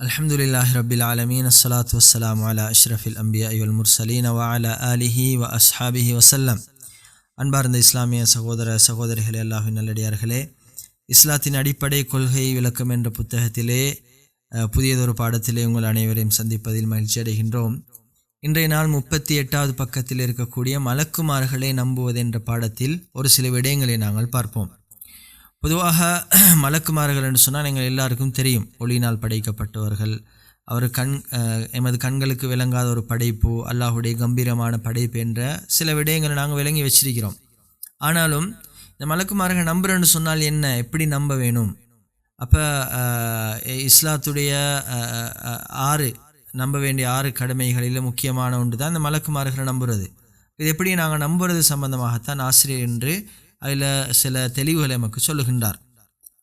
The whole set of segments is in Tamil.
الحمد لله رب العالمين الصلاة والسلام على أشرف الأنبياء والمرسلين وعلى آله وأصحابه وسلم அன்பார்ந்த இஸ்லாமிய சகோதர சகோதரிகளே அல்லாஹின் நல்லடியார்களே இஸ்லாத்தின் அடிப்படை கொள்கை விளக்கம் என்ற புத்தகத்திலே அஹ், புதியதொரு பாடத்திலே உங்கள் அனைவரையும் சந்திப்பதில் மகிழ்ச்சி அடைகின்றோம் இன்றைய நாள் முப்பத்தி எட்டாவது பக்கத்தில் இருக்கக்கூடிய மலக்குமார்களை நம்புவது என்ற பாடத்தில் ஒரு சில விடயங்களை நாங்கள் பார்ப்போம் பொதுவாக மலக்குமார்கள் என்று சொன்னால் எங்கள் எல்லாருக்கும் தெரியும். ஒளியினால் படைக்கப்பட்டவர்கள். அவர் கண் எமது கண்களுக்கு விளங்காத ஒரு படைப்பு அல்லாஹுடைய கம்பீரமான படைப்பு என்ற சில விடயங்களை நாங்கள் விளங்கி வச்சிருக்கிறோம். ஆனாலும் இந்த மலக்குமார்கள் நம்புறேன்னு சொன்னால் என்ன? எப்படி நம்ப வேணும்? அப்போ இஸ்லாத்துடைய ஆறு நம்ப வேண்டிய ஆறு கடமைகளில் முக்கியமான ஒன்று தான் இந்த மலக்குமார்களை நம்புறது. இது எப்படி நாங்கள் நம்புறது சம்பந்தமாகத்தான் ஆசிரியர் என்று அதில் சில தெளிவுகளை நமக்கு சொல்லுகின்றார்.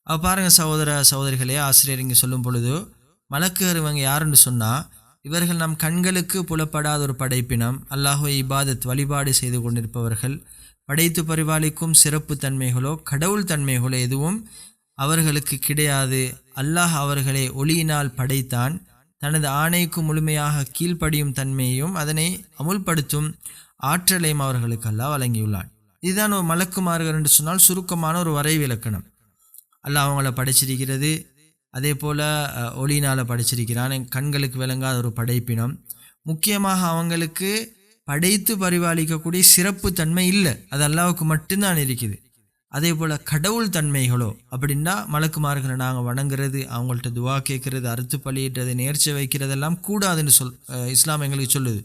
அப்போ பாருங்கள் சகோதர சகோதரிகளே ஆசிரியர் இங்கே சொல்லும் பொழுது மலக்குகள் இவங்க யாருன்னு சொன்னால் இவர்கள் நம் கண்களுக்கு புலப்படாத ஒரு படைப்பினம் அல்லாஹோ இபாதத் வழிபாடு செய்து கொண்டிருப்பவர்கள் படைத்து பரிபாலிக்கும் சிறப்பு தன்மைகளோ கடவுள் தன்மைகளோ எதுவும் அவர்களுக்கு கிடையாது. அல்லாஹ் அவர்களை ஒளியினால் படைத்தான் தனது ஆணைக்கு முழுமையாக கீழ்ப்படியும் தன்மையையும் அதனை அமுல்படுத்தும் ஆற்றலையும் அவர்களுக்கு அல்லாஹ் வழங்கியுள்ளான். இதுதான் ஒரு மலக்குமார்கள் என்று சொன்னால் சுருக்கமான ஒரு வரைவிலக்கணம். அல்ல அவங்கள படைச்சிருக்கிறது. அதே போல் ஒளியினால் படைச்சிருக்கிறான். என் கண்களுக்கு விளங்காத ஒரு படைப்பினம். முக்கியமாக அவங்களுக்கு படைத்து பரிபாலிக்கக்கூடிய சிறப்பு தன்மை இல்லை. அது அல்லாவுக்கு மட்டும்தான் இருக்குது. அதே போல் கடவுள் தன்மைகளோ அப்படின்னா மலக்குமார்களை நாங்கள் வணங்குறது அவங்கள்ட்ட துவா கேட்கறது அறுத்து பழியிடுறது நேர்ச்சி வைக்கிறதெல்லாம் கூடாதுன்னு சொல் இஸ்லாம் எங்களுக்கு சொல்லுது.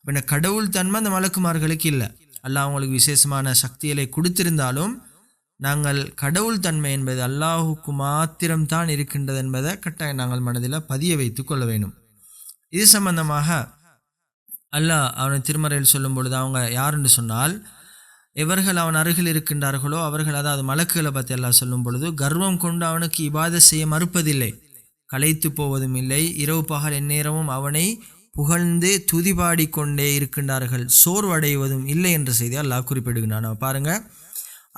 அப்ப கடவுள் தன்மை அந்த மலக்குமார்களுக்கு இல்லை. அல்லாஹ் அவங்களுக்கு விசேஷமான சக்திகளை கொடுத்திருந்தாலும் நாங்கள் கடவுள் தன்மை என்பது அல்லாஹுக்கு மாத்திரம்தான் இருக்கின்றது என்பதை கட்டாயம் நாங்கள் மனதில் பதிய வைத்து கொள்ள வேண்டும். இது சம்பந்தமாக அல்லாஹ் அவனை திருமறையில் சொல்லும் பொழுது அவங்க யாருன்னு சொன்னால் எவர்கள் அவன் அருகில் இருக்கின்றார்களோ அவர்கள் அதாவது மலக்குகளை பற்றி எல்லாம் சொல்லும் பொழுது கர்வம் கொண்டு அவனுக்கு இபாத செய்ய மறுப்பதில்லை. களைத்து போவதும் இல்லை. இரவு பகல் எந்நேரமும் அவனை புகழ்ந்து துதிபாடி கொண்டே இருக்கின்றார்கள். சோர்வடைவதும் இல்லை என்ற செய்தி அல்லாஹ் குறிப்பிடுகிறான் அவன் பாருங்க.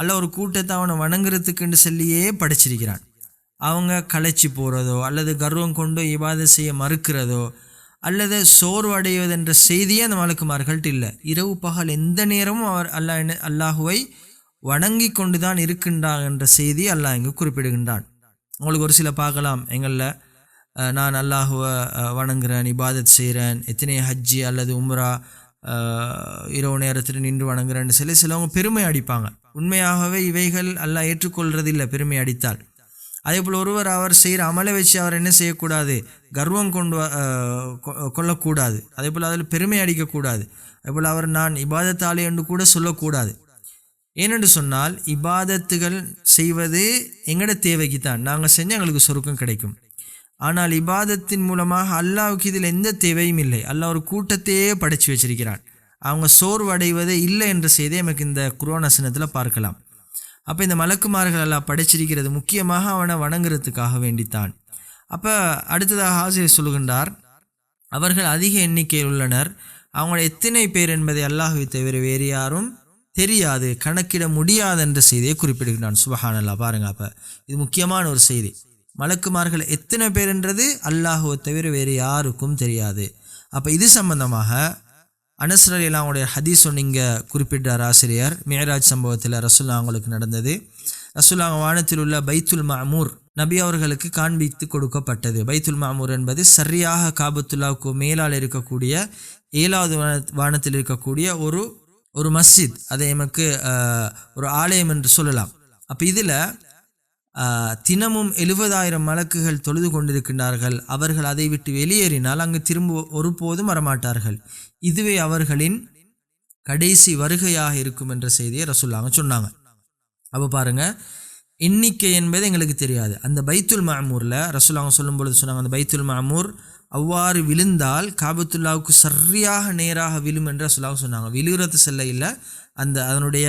அல்லாஹ் ஒரு கூட்டத்தை அவனை வணங்குறதுக்குன்னு சொல்லியே படைச்சிருக்கிறான். அவங்க களைச்சி போகிறதோ அல்லது கர்வம் கொண்டு இவாத செய்ய மறுக்கிறதோ அல்லது சோர்வடைவது என்ற செய்தியே அந்த மலக்குமார்கள்ட்ட இல்லை. இரவு பகல் எந்த நேரமும் அவர் அல்லாஹ் என்ன- அல்லாஹுவை வணங்கி கொண்டு தான் இருக்கின்றான் என்ற செய்தி அல்லாஹ் இங்கு குறிப்பிடுகின்றான். உங்களுக்கு ஒரு சில பார்க்கலாம். எங்களில் நான் அல்லாஹுவை வணங்குறேன் இபாதத் செய்கிறேன் எத்தனை ஹஜ்ஜி அல்லது உம்ரா இரவு நேரத்தில் நின்று வணங்குறேன்னு சொல்லி சிலவங்க பெருமை அடிப்பாங்க. உண்மையாகவே இவைகள் அல்லாஹ் ஏற்றுக்கொள்றதில்லை பெருமை அடித்தால். அதே போல் ஒருவர் அவர் செய்கிற அமலை வச்சு அவர் என்ன செய்யக்கூடாது? கர்வம் கொண்டு வ- கொ- கொள்ளக்கூடாது. அதே போல் அதில் பெருமை அடிக்கக்கூடாது. அதே போல் அவர் நான் இபாதத்தாளி என்று கூட சொல்லக்கூடாது. ஏனென்று சொன்னால் இபாதத்துகள் செய்வது எங்களோட தேவைக்கு தான் நாங்கள் செஞ்சு எங்களுக்கு சொருக்கம் கிடைக்கும். ஆனால் இபாதத்தின் மூலமாக அல்லாவுக்கு இதில் எந்த தேவையும் இல்லை. அல்லாஹ் ஒரு கூட்டத்தையே படைச்சு வச்சிருக்கிறான். அவங்க சோர்வடைவதே இல்லை என்ற செய்தியை நமக்கு இந்த குரோனசனத்தில் பார்க்கலாம். அப்போ இந்த மலக்குமார்கள் எல்லாம் படைச்சிருக்கிறது முக்கியமாக அவனை வணங்குறதுக்காக வேண்டித்தான். அப்போ அடுத்ததாக ஆசிரியர் சொல்கின்றார் அவர்கள் அதிக எண்ணிக்கையில் உள்ளனர். அவங்களை எத்தனை பேர் என்பதை அல்லாஹுவை தவிர வேறு யாரும் தெரியாது கணக்கிட முடியாது என்ற செய்தியை குறிப்பிடுகிறான் சுபஹானல்லா பாருங்க அப்போ. இது முக்கியமான ஒரு செய்தி. மலக்குமார்கள் எத்தனை பேருன்றது அல்லாஹுவை தவிர வேறு யாருக்கும் தெரியாது. அப்போ இது சம்பந்தமாக அனஸ்ரல் அவங்களுடைய ஹதீஸ் சொன்னீங்க குறிப்பிட்டார் ஆசிரியர். மேராஜ் சம்பவத்தில் ரசுல்லா அவங்களுக்கு நடந்தது. ரசுல்லா வானத்தில் உள்ள பைத்துல் மாமூர் நபி அவர்களுக்கு காண்பித்து கொடுக்கப்பட்டது. பைத்துல் மாமூர் என்பது சரியாக காபத்துல்லாவுக்கு மேலால் இருக்கக்கூடிய ஏழாவது வானத்தில் இருக்கக்கூடிய ஒரு ஒரு மஸ்ஜித். அதை எமக்கு ஒரு ஆலயம் என்று சொல்லலாம். அப்போ இதில் தினமும் எழுபதாயிரம் மலக்குகள் தொழுது கொண்டிருக்கின்றார்கள். அவர்கள் அதை விட்டு வெளியேறினால் அங்கு திரும்ப ஒருபோதும் வரமாட்டார்கள். இதுவே அவர்களின் கடைசி வருகையாக இருக்கும் என்ற செய்தியை ரசுல்லாங்க சொன்னாங்க. அப்போ பாருங்க எண்ணிக்கை என்பது எங்களுக்கு தெரியாது. அந்த பைத்துல் மாமூரில் ரசுல்லாங்க சொல்லும் பொழுது சொன்னாங்க அந்த பைத்துல் மாமூர் அவ்வாறு விழுந்தால் காபத்துல்லாவுக்கு சரியாக நேராக விழும் என்று ரசுல்லாங்க சொன்னாங்க. விழுகிறது செல்ல இல்லை அந்த அதனுடைய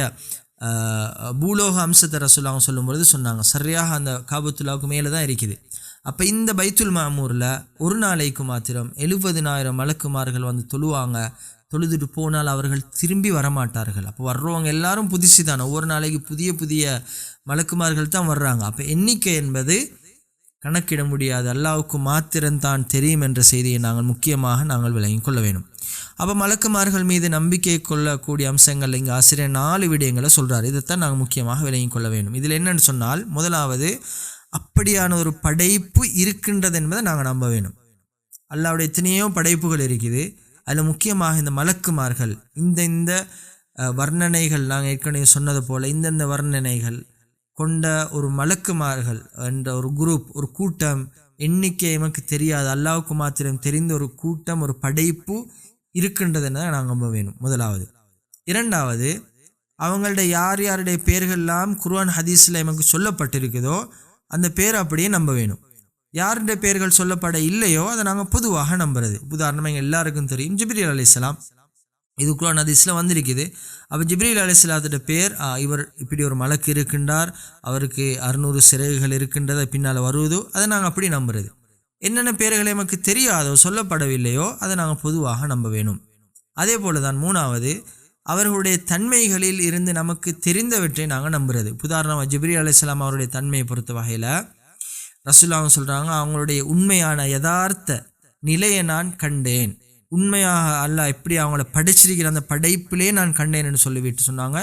பூலோக அம்சத்தை ரசுல்லாங்க சொல்லும் பொழுது சொன்னாங்க. சரியாக அந்த காபத்துல்லாவுக்கு மேலே தான் இருக்குது. அப்போ இந்த பைத்துல் மாமூரில் ஒரு நாளைக்கு மாத்திரம் எழுபதினாயிரம் மலக்குமார்கள் வந்து தொழுவாங்க. தொழுதுட்டு போனால் அவர்கள் திரும்பி வரமாட்டார்கள். அப்போ வர்றவங்க எல்லாரும் புதுசு தான். ஒவ்வொரு நாளைக்கு புதிய புதிய மலக்குமார்கள் தான் வர்றாங்க. அப்போ எண்ணிக்கை என்பது கணக்கிட முடியாது. அல்லாவுக்கு மாத்திரம்தான் தெரியும் என்ற செய்தியை நாங்கள் முக்கியமாக நாங்கள் விளங்கிக் கொள்ள வேண்டும். அப்போ மலக்குமார்கள் மீது நம்பிக்கை கொள்ளக்கூடிய அம்சங்கள் இங்கே ஆசிரியர் நாலு விடயங்களை சொல்கிறார் இதைத்தான் நாங்கள் முக்கியமாக விளங்கிக் கொள்ள வேண்டும். இதில் என்னென்னு சொன்னால் முதலாவது அப்படியான ஒரு படைப்பு இருக்கின்றது என்பதை நாங்கள் நம்ப வேணும் அல்லாவுடைய எத்தனையோ படைப்புகள் இருக்குது. அதில் முக்கியமாக இந்த மலக்குமார்கள் இந்த இந்த வர்ணனைகள் நாங்கள் ஏற்கனவே சொன்னது போல் இந்தந்த வர்ணனைகள் கொண்ட ஒரு மலக்குமார்கள் என்ற ஒரு குரூப் ஒரு கூட்டம் எண்ணிக்கை எமக்கு தெரியாது. அல்லாவுக்கு மாத்திரம் தெரிந்த ஒரு கூட்டம் ஒரு படைப்பு இருக்கின்றதுன்னு நாங்கள் நம்ப வேணும். முதலாவது. இரண்டாவது அவங்கள்ட்ட யார் யாருடைய பேர்கள்லாம் குர்ஆன் ஹதீஸில் எமக்கு சொல்லப்பட்டிருக்குதோ அந்த பேர் அப்படியே நம்ப வேணும். யாருடைய பெயர்கள் சொல்லப்பட இல்லையோ அதை நாங்கள் பொதுவாக நம்புறது. உதாரணமாக எங்கள் எல்லாருக்கும் தெரியும் ஜிப்ரீல் அலிஸ்லாம் இது குரான் ஹதீஸில் வந்திருக்குது. அப்போ ஜிப்ரீல் அலைஹிஸ்ஸலாத்தோட பேர் இவர் இப்படி ஒரு மலக்கு இருக்கின்றார் அவருக்கு அறுநூறு சிறகுகள் இருக்கின்றதை பின்னால் வருவதோ அதை நாங்கள் அப்படி நம்புறது. என்னென்ன பேர்கள் நமக்கு தெரியாதோ சொல்லப்படவில்லையோ அதை நாங்கள் பொதுவாக நம்ப வேணும். அதே போல தான் மூணாவது அவர்களுடைய தன்மைகளில் இருந்து நமக்கு தெரிந்தவற்றை நாங்கள் நம்புறது. உதாரணமாக ஜிப்ரி அலிஸ்லாம் அவருடைய தன்மையை பொறுத்த வகையில் ரசுல்லாவும் சொல்கிறாங்க அவங்களுடைய உண்மையான யதார்த்த நிலையை நான் கண்டேன். உண்மையாக அல்ல எப்படி அவங்கள படிச்சிருக்கிற அந்த படைப்பிலே நான் கண்டேன் சொல்லிவிட்டு சொன்னாங்க.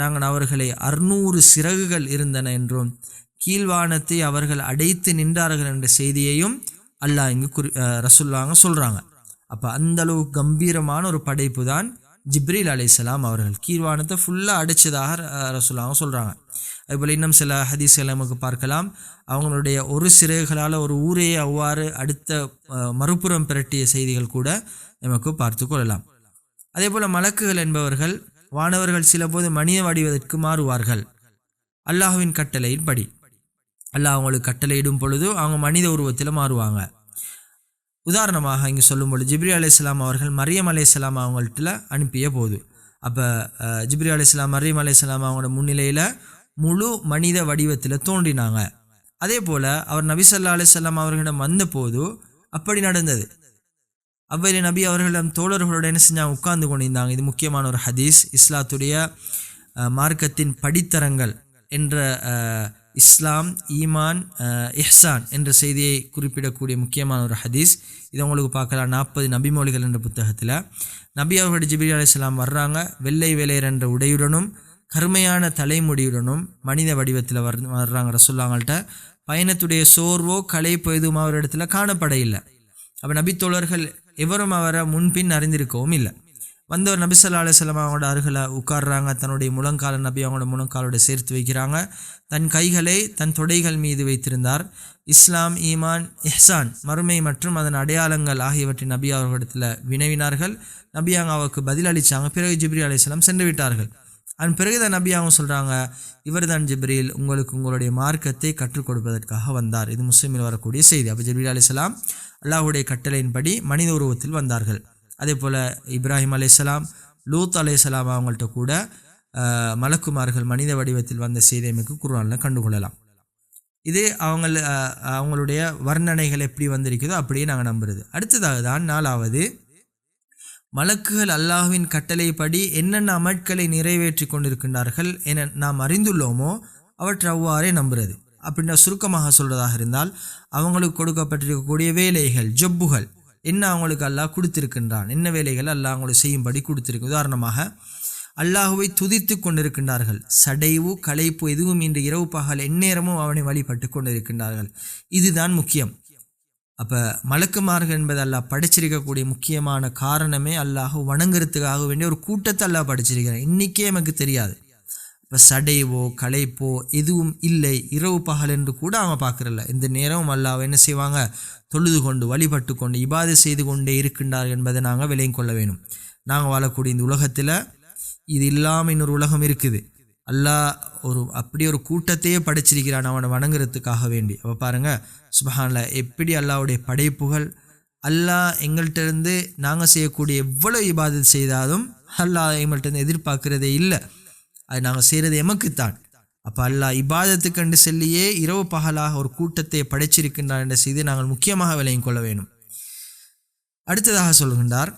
நாங்கள் அவர்களை அறுநூறு சிறகுகள் இருந்தன என்றும் கீழ்வானத்தை அவர்கள் அடைத்து நின்றார்கள் என்ற செய்தியையும் அல்லாஹ் இங்கு குறி ரசுல்லாங்க சொல்கிறாங்க அப்போ அந்த அளவு கம்பீரமான ஒரு படைப்பு தான் ஜிப்ரீல் அலிசலாம் அவர்கள். கீழ்வானத்தை ஃபுல்லாக அடித்ததாக ரசுல்லாங்க சொல்கிறாங்க அதுபோல் இன்னும் சில ஹதீஸ்களை நமக்கு பார்க்கலாம். அவங்களுடைய ஒரு சிறகுகளால் ஒரு ஊரையே அவ்வாறு அடுத்த மறுபுறம் பிரட்டிய செய்திகள் கூட நமக்கு பார்த்து கொள்ளலாம். அதே போல் மலக்குகள் என்பவர்கள் வானவர்கள் சிலபோது மனித வடிவதற்கு மாறுவார்கள். அல்லாஹுவின் கட்டளையின்படி. அல்லாஹ் அவங்களுக்கு கட்டளையிடும் பொழுது அவங்க மனித உருவத்தில் மாறுவாங்க. உதாரணமாக இங்கே சொல்லும்போது ஜிப்ரி அலைஹிஸ்ஸலாம் அவர்கள் மரியம் அலைஹிஸ்ஸலாம் அவங்கள்ட்ட அனுப்பிய போது. அப்போ ஜிப்ரி அலைஹிஸ்ஸலாம் மரியம் அலைஹிஸ்ஸலாம் அவங்களோட முன்னிலையில் முழு மனித வடிவத்தில் தோன்றினாங்க. அதே போல் அவர் நபிசல்லா ஸல்லல்லாஹு அவர்களிடம் வந்தபோது அப்படி நடந்தது. அவ்வையில நபி அவர்களிடம் தோழர்களோட என்ன செஞ்சாங்க? உட்கார்ந்து கொண்டிருந்தாங்க. இது முக்கியமான ஒரு ஹதீஸ். இஸ்லாத்துடைய மார்க்கத்தின் படித்தரங்கள் என்ற இஸ்லாம் ஈமான் இஹ்சான் என்ற செய்தியை குறிப்பிடக்கூடிய முக்கியமான ஒரு ஹதீஸ். இதை உங்களுக்கு பார்க்கலாம். நாற்பது நபிமொழிகள் என்ற புத்தகத்தில். நபி அவர்கள் ஜிபிரி அலிஸ்லாம் வர்றாங்க. வெள்ளை வேலையர் என்ற உடையுடனும் கருமையான தலைமுடியுடனும் மனித வடிவத்தில் வர் வர்றாங்க ரசுல்லாங்கள்ட்ட பயணத்துடைய சோர்வோ களைப்போ எதுவும் அவரிடத்துல காணப்பட இல்லை. அப்போ நபித்தோழர்கள் எவரும் அவரை முன்பின் அறிந்திருக்கவும் இல்லை. வந்தவர் நபிசல்லா அலுவலம் அவங்களோட அருகில் உட்கார்றாங்க. தன்னுடைய முழங்கால நபி அவங்களோட முழங்காலோட சேர்த்து வைக்கிறாங்க. தன் கைகளை தன் தொடைகள் மீது வைத்திருந்தார். இஸ்லாம் ஈமான் இஹ்சான் மறுமை மற்றும் அதன் அடையாளங்கள் ஆகியவற்றை நபி அவர்களிடத்தில் வினவினார்கள். நபி அவங்க அவருக்கு பதிலளித்தாங்க பிறகு ஜிப்ரி அலைஹிஸ்ஸலாம் சென்று விட்டார்கள். அதன் பிறகுதான் நபி அவங்க சொல்கிறாங்க இவர்தான் ஜிப்ரீல் உங்களுக்கு உங்களுடைய மார்க்கத்தை கற்றுக் கொடுப்பதற்காக வந்தார். இது முஸ்லீமில் வரக்கூடிய செய்தி. அப்போ ஜிப்ரி அலிஸ்லாம் அல்லாஹ்வுடைய கட்டளையின்படி மனித உருவத்தில் வந்தார்கள். அதே போல் இப்ராஹிம் அலைஹிஸ்ஸலாம் லூத் அலைஹிஸ்ஸலாம் அவங்கள்ட்ட கூட மலக்குமார்கள் மனித வடிவத்தில் வந்த செய்தியமைக்கு குரானில் கண்டுகொள்ளலாம். இது அவங்க அவங்களுடைய வர்ணனைகள் எப்படி வந்திருக்குதோ அப்படியே நாங்கள் நம்புறது. அடுத்ததாக தான் நாலாவது மலக்குகள் அல்லாஹ்வின் கட்டளைப்படி என்னென்ன அமட்களை நிறைவேற்றி கொண்டிருக்கின்றார்கள் என நாம் அறிந்துள்ளோமோ அவற்றை அவ்வாறே நம்புறது. அப்படின்னா சுருக்கமாக சொல்கிறதாக இருந்தால் அவங்களுக்கு கொடுக்கப்பட்டிருக்கக்கூடிய வேலைகள் ஜொப்புகள் என்ன அவங்களுக்கு அல்லாஹ் கொடுத்திருக்கின்றான்? என்ன வேலைகள் அல்லாஹ் அவங்களுக்கு செய்யும்படி கொடுத்திருக்கு? உதாரணமாக அல்லாஹுவை துதித்து கொண்டிருக்கின்றார்கள். சடைவு களைப்பு எதுவும் இன்று இரவு பகல் எந்நேரமும் அவனை வழிபட்டு கொண்டிருக்கின்றார்கள். இதுதான் முக்கியம். அப்போ மலக்குமார்கள் என்பது அல்லாஹ் படிச்சிருக்கக்கூடிய முக்கியமான காரணமே அல்லாஹ் வணங்குறதுக்காக வேண்டிய ஒரு கூட்டத்தை அல்லாஹ் படிச்சிருக்கிறேன். இன்னைக்கே நமக்கு தெரியாது. இப்போ சடைவோ களைப்போ எதுவும் இல்லை. இரவு பகல் என்று கூட அவன் பார்க்குறல்ல இந்த நேரம் அல்லாஹ் என்ன செய்வாங்க? தொழுது கொண்டு வழிபட்டு கொண்டு இபாதை செய்து கொண்டே இருக்கின்றார் என்பதை நாங்கள் விலையும் கொள்ள வேணும் நாங்கள் வாழக்கூடிய இந்த உலகத்தில் இது இல்லாமல் இன்னொரு உலகம் இருக்குது. அல்லாஹ் ஒரு அப்படி ஒரு கூட்டத்தையே படைச்சிருக்கிறான் அவனை வணங்குறதுக்காக வேண்டி. அப்போ பாருங்கள் சுபஹானில் எப்படி அல்லாவுடைய படைப்புகள் அல்லாஹ் எங்கள்கிட்ட இருந்து நாங்கள் செய்யக்கூடிய எவ்வளோ இபாதத் செய்தாலும் அல்லாஹ் எங்கள்கிட்ட இருந்து இல்லை. அது நாங்கள் செய்கிறது எமக்குத்தான். அப்போ அல்லாஹ் இபாதத்துக்கண்டு செல்லியே இரவு பகலாக ஒரு கூட்டத்தை படைச்சிருக்கின்றார் என்ற செய்தி நாங்கள் முக்கியமாக விலையும் கொள்ள வேணும் அடுத்ததாக சொல்கின்றார்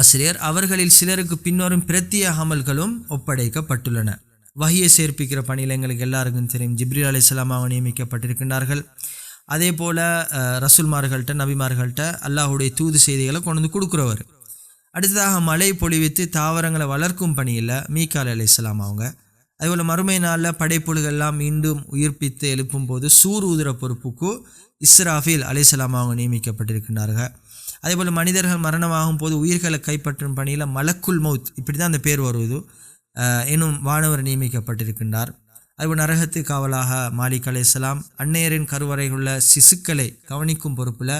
ஆசிரியர் அவர்களில் சிலருக்கு பின்வரும் பிரத்திய அமல்களும் ஒப்படைக்கப்பட்டுள்ளன. வகையை சேர்ப்பிக்கிற பணியில் எங்களுக்கு எல்லாருக்கும் தெரியும். ஜிப்ரீல் அலைஹிஸ்ஸலாம் அவங்க நியமிக்கப்பட்டிருக்கின்றார்கள். அதே போல் ரசூல்மார்கள்ட்ட நபிமார்கள்ட்ட அல்லாஹுடைய தூது செய்திகளை கொண்டு வந்து கொடுக்குறவர். அடுத்ததாக மழை பொழிவித்து தாவரங்களை வளர்க்கும் பணியில் மீக்கால் அலையாம் அவங்க. அதுபோல் மறுமை நாளில் படைப்புழுகள்லாம் மீண்டும் உயிர்ப்பித்து எழுப்பும் போது சூர் ஊதுற பொறுப்புக்கு இஸ்ராஃபில் அலைசலாம் அவங்க நியமிக்கப்பட்டிருக்கின்றார்கள். அதேபோல் மனிதர்கள் மரணமாகும் போது உயிர்களை கைப்பற்றும் பணியில் மலக்குல் மவுத் இப்படி தான் அந்த பேர் வருவது எனும் வானவர் நியமிக்கப்பட்டிருக்கின்றார். அதுபோல் நரகத்து காவலாக மாலிக் அலைஹிஸ்ஸலாம் அன்னையரின் கருவறையுள்ள சிசுக்களை கவனிக்கும் பொறுப்பில்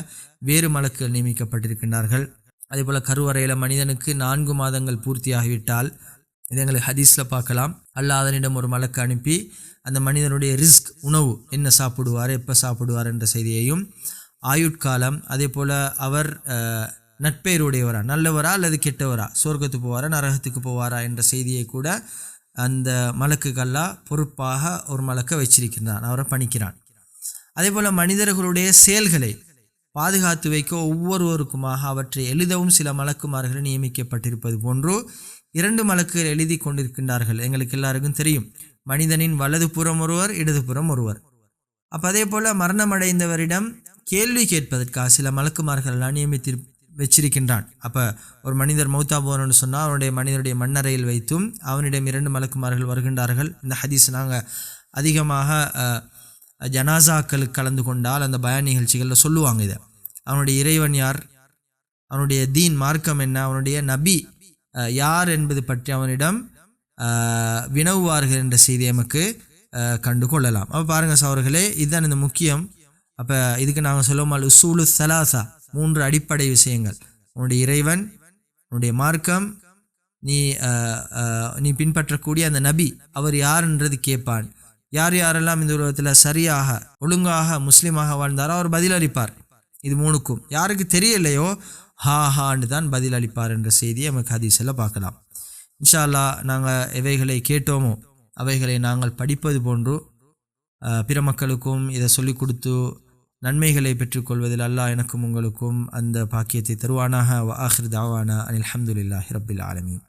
வேறு மலக்குகள் நியமிக்கப்பட்டிருக்கின்றார்கள். அதேபோல் கருவறையில் மனிதனுக்கு நான்கு மாதங்கள் பூர்த்தியாகிவிட்டால் இதை எங்களுக்கு ஹதீஸில் பார்க்கலாம். அல்லா அதனிடம் ஒரு மலக்கு அனுப்பி அந்த மனிதனுடைய ரிஸ்க் உணவு என்ன சாப்பிடுவார் எப்போ சாப்பிடுவார் என்ற செய்தியையும் ஆயுட்காலம் அதே போல் அவர் நட்பெயருடையவரா நல்லவரா அல்லது கெட்டவரா சொர்க்கத்துக்கு போவாரா நரகத்துக்கு போவாரா என்ற செய்தியை கூட அந்த மலக்குகள்லாம் பொறுப்பாக ஒரு மலக்கை வச்சிருக்கின்றான் அவரை பணிக்கிறான். அதே போல் மனிதர்களுடைய செயல்களை பாதுகாத்து வைக்க ஒவ்வொருவருக்குமாக அவற்றை எழுதவும் சில மலக்குமார்கள் நியமிக்கப்பட்டிருப்பது போன்று இரண்டு மலக்குகள் எழுதி கொண்டிருக்கின்றார்கள். எங்களுக்கு எல்லாருக்கும் தெரியும். மனிதனின் வலது புறம் ஒருவர் இடதுபுறம் ஒருவர். அப்போ அதே போல் மரணமடைந்தவரிடம் கேள்வி கேட்பதற்காக சில மலக்குமார்கள்லாம் நியமித்து வச்சிருக்கின்றான். அப்போ ஒரு மனிதர் மௌத்தா போனோன்னு சொன்னால் அவனுடைய மனிதனுடைய மண்ணறையில் வைத்தும் அவனிடம் இரண்டு மலக்குமார்கள் வருகின்றார்கள். இந்த ஹதீஸ் நாங்கள் அதிகமாக ஜனாசாக்களுக்கு கலந்து கொண்டால் அந்த பய நிகழ்ச்சிகளில் சொல்லுவாங்க இதை. அவனுடைய இறைவன் யார்? அவனுடைய தீன் மார்க்கம் என்ன? அவனுடைய நபி யார் என்பது பற்றி அவனிடம் வினவுவார்கள் என்ற செய்தி நமக்கு கண்டு கொள்ளலாம் அப்போ பாருங்கள் சவர்களே இதுதான் இந்த முக்கியம். அப்போ இதுக்கு நாங்கள் சொல்லுவோம்? உசூலு சலாசா மூன்று அடிப்படை விஷயங்கள். உன்னுடைய இறைவன் உன்னுடைய மார்க்கம் நீ நீ பின்பற்றக்கூடிய அந்த நபி அவர் யாருன்றது கேட்பான். யார் யாரெல்லாம் இந்த உலகத்தில் சரியாக ஒழுங்காக முஸ்லீமாக வாழ்ந்தாரோ அவர் பதிலளிப்பார். இது மூணுக்கும். யாருக்கு தெரியலையோ ஹா ஹான்னு தான் பதிலளிப்பார் என்ற செய்தியை நமக்கு ஹதீஸில் பார்க்கலாம். இன்ஷால்லா நாங்கள் எவைகளை கேட்டோமோ அவைகளை நாங்கள் படிப்பது போன்று பிற மக்களுக்கும் இதை சொல்லிக் கொடுத்து நன்மைகளை பெற்றுக்கொள்வதில் அல்லாஹ் எனக்கும் உங்களுக்கும் அந்த பாக்கியத்தை தருவானாக. ஆஹிர் தாவானா அனில் அல்ஹம்துலில்லாஹி ரப்பில் ஆலமீன்.